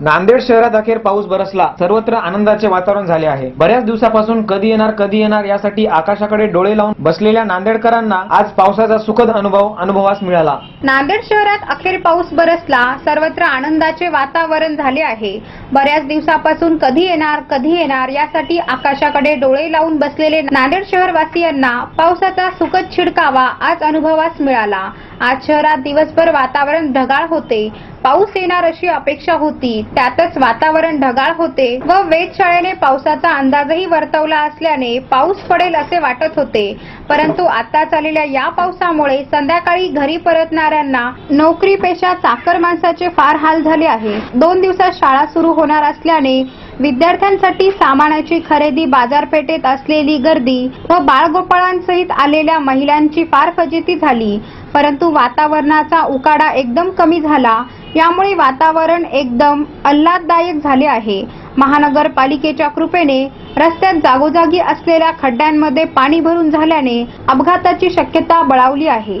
नांदेड शहरात अखेर पाऊस बरसला. सर्वत्र आनंदाचे वातावरण झाले आहे. बऱ्याच दिवसापासून कधी येणार कधी येणार यासाठी आकाशाकडे डोळे लावून बसलेल्या नांदेडकरांना आज पावसाचा सुखद अनुभव अनुभवास मिळाला. नांदेड शहरात अखेर पाऊस बरसला. सर्वत्र आनंदाचे वातावरण झाले आहे. बऱ्याच दिवसापासून कधी येणार कधी येणार यासाठी आकाशाकडे डोळे लावून बसलेले नांदेड शहरवासियांना पावसाचा सुखद छिडकावा आज अनुभवास मिळाला. आज शहरात दिवसभर वातावरण ढगाळ होते. पाऊस येणार अशी अपेक्षा होती. त्यातच वातावरण ढगाळ होते व वेधशाळेने पावसाचा अंदाजही वर्तवला असल्याने पाऊस पडेल असे वाटत होते. परंतु आता चाललेल्या या पावसामुळे संध्याकाळी घरी परतणाऱ्यांना नोकरी पेशा चाकर माणसाचे फार हाल झाले आहे. दोन दिवसात शाळा सुरू होणार असल्याने विद्यार्थ्यांसाठी सामानाची खरेदी बाजारपेठेत असलेली गर्दी व बाळगोपाळांसहित आलेल्या महिलांची फार फजिती झाली. परंतु वातावरणाचा उकाडा एकदम कमी झाला. यामुळे वातावरण एकदम आल्हाददायक झाले आहे. महानगरपालिकेच्या कृपेने रस्त्यात जागोजागी असलेल्या खड्ड्यांमध्ये पाणी भरून झाल्याने अपघाताची शक्यता बळावली आहे.